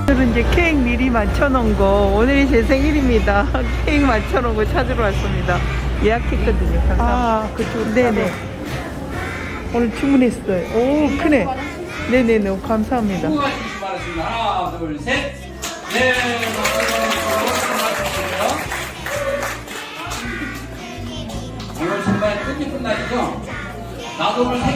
오늘은 이제 케이크 미리 맞춰놓은 거 오늘이 제 생일입니다. 케이크 맞춰놓은 거 찾으러 왔습니다. 예약했거든요. 감사합니다. 아, 그쪽 네네. 오늘 주문했어요. 오, 크네. 네네네. 감사합니다. 하나, 둘, 셋. 네, 나도 오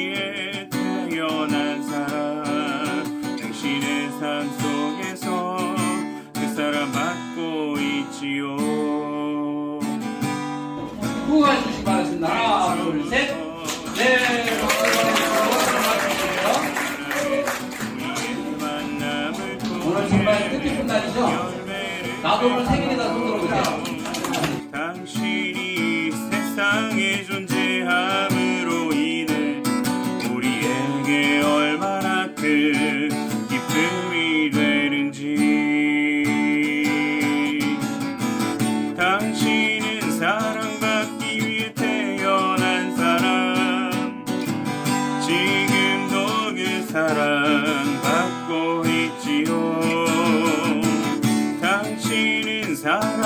뜻깊은 날이죠? 나도 오늘 생일이다 손 들어 보세요. 당신이 세상에 존재함으로 인해 우리에게 얼마나 큰 기쁨이 되는지 당신은 사랑받기 위해 태어난 사람 지금도 그 사랑받고 있지요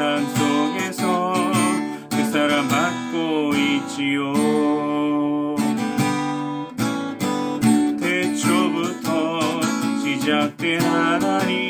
삶 속에서 그 사랑받고 있지요. 태초부터 시작된 하나님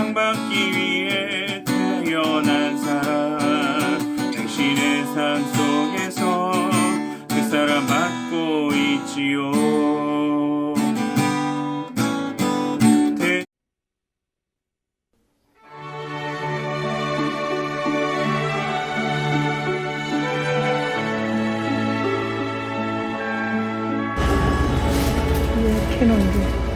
你弄进去。